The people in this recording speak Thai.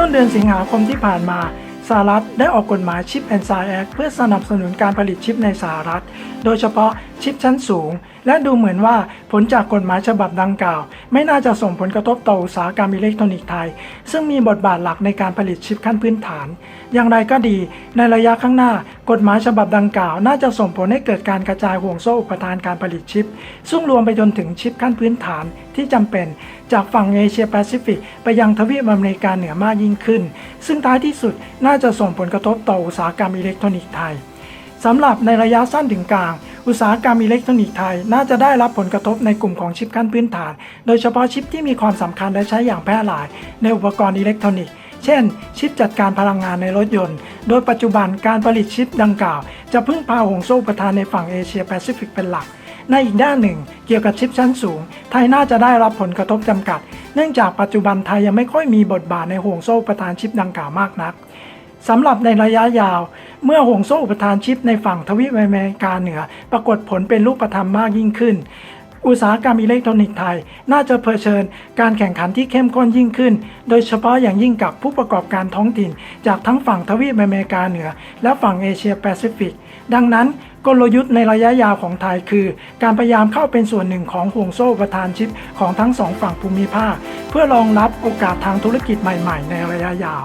้นเดือนสิงหาคมที่ผ่านมาสหรัฐได้ออกกฎหมายชิปแอนด์ไซแอคเพื่อสนับสนุนการผลิตชิปในสหรัฐ โดยเฉพาะชิปชั้นสูง และดูเหมือนว่าผลจากกฎหมายฉบับดังกล่าว ไม่น่าจะส่งผลกระทบต่ออุตสาหกรรมอิเล็กทรอนิกส์ไทย ซึ่งมีบทบาทหลักในการผลิตชิปขั้นพื้นฐาน อย่างไรก็ดี ในระยะข้างหน้ากฎหมายฉบับดังกล่าว น่าจะส่งผลให้เกิดการกระจายห่วงโซ่อุปทานการผลิตชิป ซึ่งรวมไปจนถึงชิปขั้นพื้นฐานที่จำเป็น จากฝั่งเอเชียแปซิฟิกไปยังทวีปอเมริกาเหนือมากยิ่งขึ้น ซึ่งท้ายที่สุดน่าจะส่งผลกระทบต่ออุตสาหกรรมอิเล็กทรอนิกส์ไทยสำหรับในระยะสั้นถึงกลาง อุตสาหกรรมอิเล็กทรอนิกส์ไทย น่าจะได้รับผลกระทบในกลุ่มของชิปขั้นพื้นฐาน โดยเฉพาะชิปที่มีความสำคัญและใช้อย่างแพร่หลาย ในอุปกรณ์อิเล็กทรอนิกส์เช่น ชิปจัดการพลังงานในรถยนต์ โดยปัจจุบันการผลิตชิปดังกล่าว จะพึ่งพาห่วงโซ่อุปทานในฝั่งเอเชียแปซิฟิกเป็นหลัก ในอีกด้านหนึ่ง เกี่ยวกับชิปชั้นสูง ไทยน่าจะได้รับผลกระทบจำกัด เนื่องจากปัจจุบันไทยยังไม่ค่อยมีบทบาทในห่วงโซ่อุปทานชิปดังกล่าวมากนักสำหรับในระยะยาว เมื่อห่วงโซ่อุปทานชิปในฝั่งทวีปอเมริกาเหนือ ปรากฏผลเป็นรูปธรรมมากยิ่งขึ้น อุตสาหกรรมอิเล็กทรอนิกส์ไทย น่าจะเผชิญการแข่งขันที่เข้มข้นยิ่งขึ้น โดยเฉพาะอย่างยิ่งกับผู้ประกอบการท้องถิ่น จากทั้งฝั่งทวีปอเมริกาเหนือ และฝั่งเอเชียแปซิฟิก ดังนั้นกลยุทธ์ในระยะยาวของไทยคือ การพยายามเข้าเป็นส่วนหนึ่งของห่วงโซ่อุปทานชิปของทั้งสองฝั่งภูมิภาค เพื่อรองรับโอกาสทางธุรกิจใหม่ ๆ ในระยะยาว